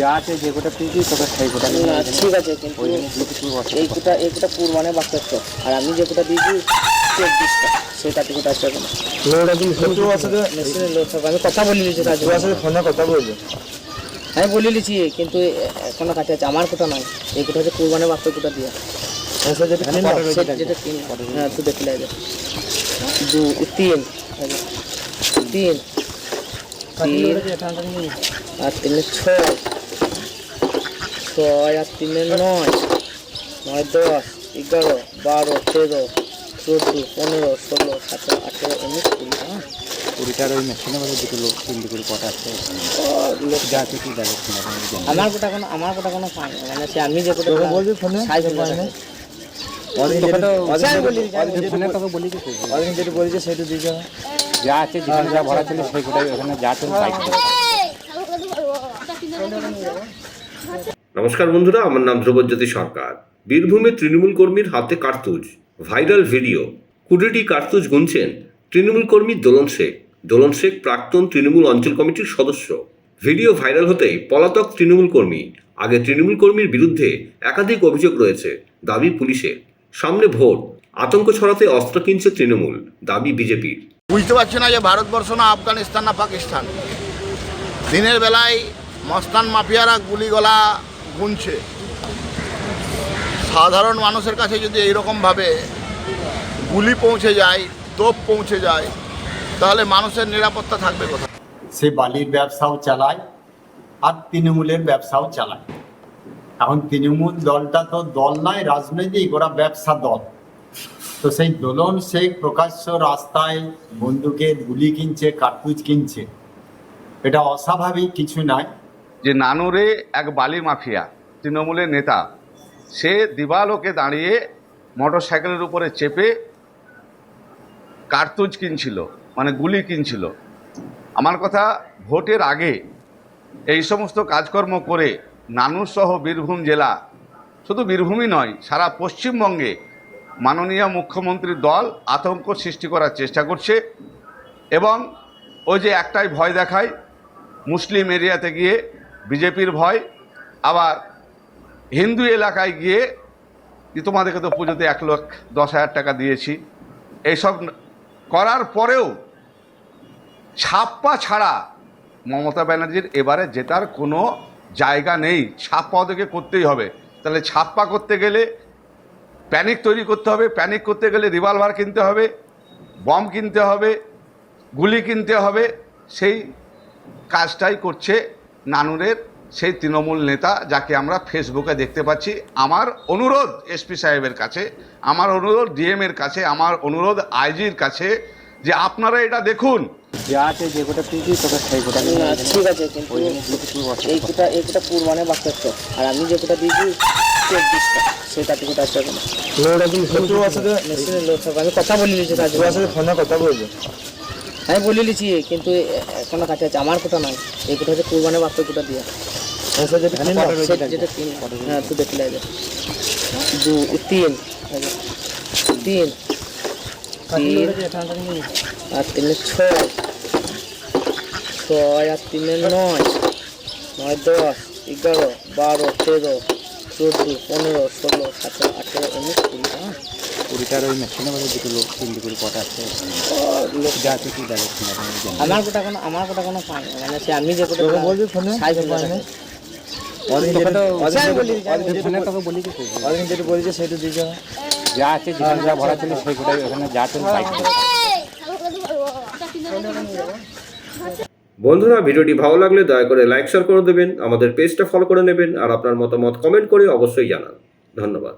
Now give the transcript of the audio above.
যা আছে যে কোটা তোকে সেই কোটা নিয়ে। ঠিক আছে কিন্তু এই কোটা এই কোটা কুরবানের বাচ্চাত্ব আর আমি যে কোটা দিয়েছি চব্বিশটা। সেটা থেকে টাচ না। মেশিনের লোড থাকবে আমি কথা বলে নিয়েছি তার জন্য। ফোনে কথা বলব। আমি বলে নিয়েছি কিন্তু এখনও কাছে আছে। আমার কোটা নাই এই কোটা হচ্ছে কুরবানের বাচ্চা কোটা দিয়া। সেটা যেটা তিন হ্যাঁ তুই দেখে লাগে দু তিন। তিন। তিন। আর তিনে ছয়। ছয় আর তিনে নয়। নয় দশ এগারো বারো তেরো চোদ্দ পনেরো ষোলো সতেরো আঠেরো উনিশ কুড়ি হ্যাঁ? কুড়িটার ওই মেশিনে বলে দুটো লোক তিনটে করে কটা আছে। যা দেখে জানি। আমার কোটা কোনো আমার কোটা কোনো পাই না। মানে সে আমি যে কোটা বলবি ফোনে সাইজ বলি যে সেটা দিয়ে আছে যেখানে যা ভরা ছিল সেই কোটাই ওখানে যা আছে তাই দে। নমস্কার বন্ধুরা, আমার নাম ধ্রুবজ্যোতি সরকার। বীরভূমে তৃণমূল কর্মীর হাতে কার্তুজ, ভাইরাল ভিডিও। কুড়িটি কার্তুজ গুনছেন তৃণমূল কর্মী দোলন শেখ। দোলন শেখ প্রাক্তন তৃণমূল অঞ্চল কমিটির সদস্য। ভিডিও ভাইরাল হতেই পলাতক তৃণমূল কর্মী, আগে তৃণমূল কর্মীর বিরুদ্ধে একাধিক অভিযোগ রয়েছে দাবি পুলিশের। সামনে ভোট, আতঙ্ক ছড়াতে অস্ত্র কিনছে তৃণমূল, দাবি বিজেপির। বুঝতে পারছি না যে ভারতবর্ষ না আফগানিস্তান না পাকিস্তান। দিনের বেলায় মস্তান মাফিয়ারা গুলিগলা গুনছে। সাধারণ মানুষের কাছে যদি এইরকমভাবে গুলি পৌঁছে যায়, তোপ পৌঁছে যায়, তাহলে মানুষের নিরাপত্তা থাকবে কোথায়? সে বালির ব্যবসাও চালায় আর তৃণমূলের ব্যবসাও চালায়। এখন তৃণমূল দলটা তো দল নয়, রাজনৈতিক, ওরা ব্যবসা দল। তো সেই দোলন শেখ প্রকাশ্য রাস্তায় বন্দুকের গুলি কিনছে, কার্তুজ কিনছে। এটা অস্বাভাবিক কিছু নয়। যে নানুরে এক বালি মাফিয়া, তৃণমূলের নেতা, সে দিবালোকে দাঁড়িয়ে মোটর সাইকেলের উপরে চেপে কার্তুজ কিনছিল মানে গুলি কিনছিল। আমার কথা, ভোটের আগে এই সমস্ত কাজকর্ম করে নানুর সহ বীরভূম জেলা, শুধু বীরভূমই নয়, সারা পশ্চিমবঙ্গে মাননীয় মুখ্যমন্ত্রীর দল আতঙ্ক সৃষ্টি করার চেষ্টা করছে এবং ওই যে একটাই ভয় দেখায়, মুসলিম এরিয়াতে গিয়ে বিজেপির ভয়, আবার হিন্দু এলাকায় গিয়ে যে তোমাদেরকে তো পুজোতে এক লাখ দশ হাজার টাকা দিয়েছি, এইসব করার পরেও ছাপ্পা ছাড়া মমতা ব্যানার্জির এবারে জেতার কোনো জায়গা নেই। ছাপ্পা ওদেরকে করতেই হবে। তাহলে ছাপ্পা করতে গেলে প্যানিক তৈরি করতে হবে, প্যানিক করতে গেলে রিভলভার কিনতে হবে, বম কিনতে হবে, গুলি কিনতে হবে, সেই কাজটাই করছে নানুরের সেই তৃণমূল নেতা যাকে আমরা ফেসবুকে দেখতে পাচ্ছি। আমার অনুরোধ এসপি সাহেবের কাছে আমার অনুরোধ ডিএম এর কাছে আমার অনুরোধ আইজির কাছে যে আপনারা এটা দেখুন। যা আছে যে কোটা তুই তোকে সেই কোটা নিয়ে না, নিবি। ঠিক আছে কিন্তু ওই জিনিসগুলো তুই বস এই কোটা এই কোটা কুরবানের বাচ্চাত্ব আর আমি যে কোটা দিয়েছি চব্বিশটা সেটা থেকে টাচ হবে না মেশিনের লোড থাকবে আমি কথা বলে ফোনে কথা বলব। আমি বলে নিয়েছি কিন্তু এখনও কাছে আছে। আমার কোটা নাই এই কোটা হচ্ছে কুরবানের বাচ্চা কোটা দিয়া। যেটা তিন হ্যাঁ তুই দেখে লাগে দু তিন তিন তিন আর তিনে ছয় ছয় আর তিনে নয় নয় দশ এগারো বারো তেরো চোদ্দ পনেরো ষোলো সতেরো আঠেরো উনিশ কুড়ি হ্যাঁ। কুড়িটার ওই মেশিনে বলে দুটো লোক তিনটে করে কটা আছে। যা শুনে আমি জানি। আমার কোটা কোনো আমার কোটা কোনো পাই মানে সে আমি যে কোটা বলবি ফোনে? সাইজ যে। যা আছে যেখানে যা ভরা ছিল সেই কোটাই ওখানে যা দে। বন্ধুরা ভিডিওটি ভালো লাগলে দয়া করে লাইক শেয়ার করে দেবেন। আমাদের পেজটা ফলো করে নেবেন। আর আপনার মতামত কমেন্ট করে অবশ্যই জানান। ধন্যবাদ।